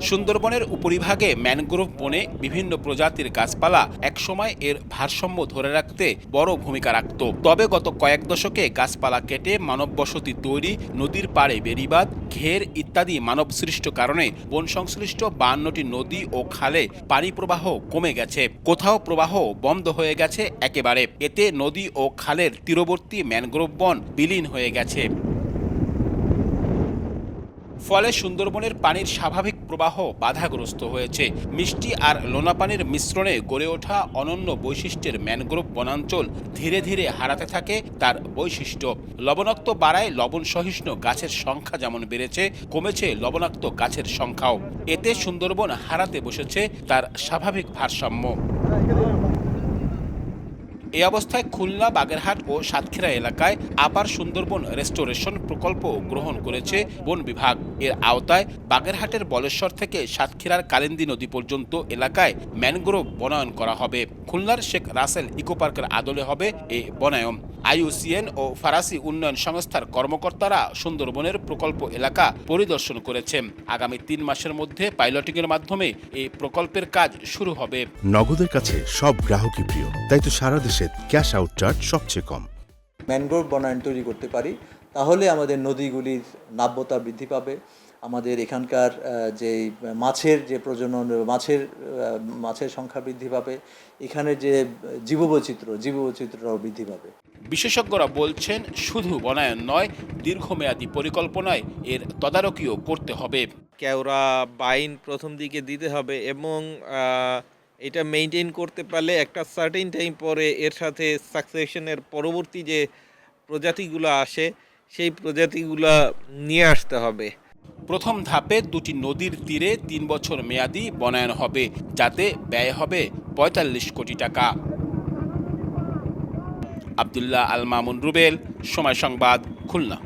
সুন্দরবনের উপরিভাগে ম্যানগ্রোভ বনে বিভিন্ন প্রজাতির গাছপালা একসময় এর ভারসাম্য ধরে রাখতে বড় ভূমিকা রাখত। তবে গত কয়েক দশকে গাছপালা কেটে মানব বসতি তৈরি, নদীর পাড়ে বেড়িবাঁধ, ঘের ইত্যাদি মানবসৃষ্ট কারণে বন সংশ্লিষ্ট বান্নটি নদী ও খালে পানি প্রবাহ কমে গেছে। কোথাও প্রবাহ বন্ধ হয়ে গেছে একেবারে। এতে নদী ও খালের তীরবর্তী ম্যানগ্রোভ বন বিলীন হয়ে গেছে। ফলে সুন্দরবনের পানির স্বাভাবিক প্রবাহ বাধাগ্রস্ত হয়েছে। মিষ্টি আর লোনা পানির মিশ্রণে গড়ে ওঠা অনন্য বৈশিষ্ট্যের ম্যানগ্রোভ বনাঞ্চল ধীরে ধীরে হারাতে থাকে তার বৈশিষ্ট্য। লবণাক্ত বাড়ায় লবণ সহিষ্ণু গাছের সংখ্যা যেমন বেড়েছে, কমেছে লবণাক্ত গাছের সংখ্যাও। এতে সুন্দরবন হারাতে বসেছে তার স্বাভাবিক ভারসাম্য। এই অবস্থায় খুলনা, বাগেরহাট ও সাতক্ষীরা এলাকায় আপার সুন্দরবন রেস্টোরেশন প্রকল্প গ্রহণ করেছে বন বিভাগ। এর আওতায় বাগেরহাটের বলেশ্বর থেকে সাতক্ষীরার কালিন্দী নদী পর্যন্ত এলাকায় ম্যানগ্রোভ বনায়ন করা হবে। খুলনার শেখ রাসেল ইকো পার্কের আদলে হবে এ বনায়ন। আইইউসিএন ও ফরাসি উন্নয়ন সংস্থার কর্মকর্তারা সুন্দরবনের প্রকল্প এলাকা পরিদর্শন করেছেন। আগামী তিন মাসের মধ্যে পাইলটিংয়ের মাধ্যমে এই প্রকল্পের কাজ শুরু হবে। নগদের কাছে সব গ্রাহকই প্রিয় তাই তো সারা দেশে ক্যাশ আউট চার্জ সবচেয়ে কম। ম্যানগ্রোভ বনায়ন তৈরি করতে পারি তাহলে আমাদের নদীগুলির নাব্যতা বৃদ্ধি পাবে। আমাদের এখানকার যে মাছের যে প্রজনন মাছের মাছের সংখ্যা বৃদ্ধি পাবে। এখানে যে জীববৈচিত্র্য জীববৈচিত্র্যটাও বৃদ্ধি পাবে। বিশেষজ্ঞরা বলছেন শুধু বনায়ন নয় দীর্ঘমেয়াদী পরিকল্পনায় এর তদারকিও করতে হবে। কেওড়া বাইন প্রথম দিকে দিতে হবে এবং এটা মেনটেন করতে পারলে একটা সার্টেন টাইম পরে এর সাথে সাকসেশনের পরবর্তী যে প্রজাতিগুলো আসে সেই প্রজাতিগুলো নিয়ে আসতে হবে। প্রথম ধাপে দুটি নদীর তীরে তিন বছর মেয়াদি বনায়ন হবে, যাতে ব্যয় হবে পঁয়তাল্লিশ কোটি টাকা। আবদুল্লাহ আল মামুন রুবেল, সময় সংবাদ, খুলনা।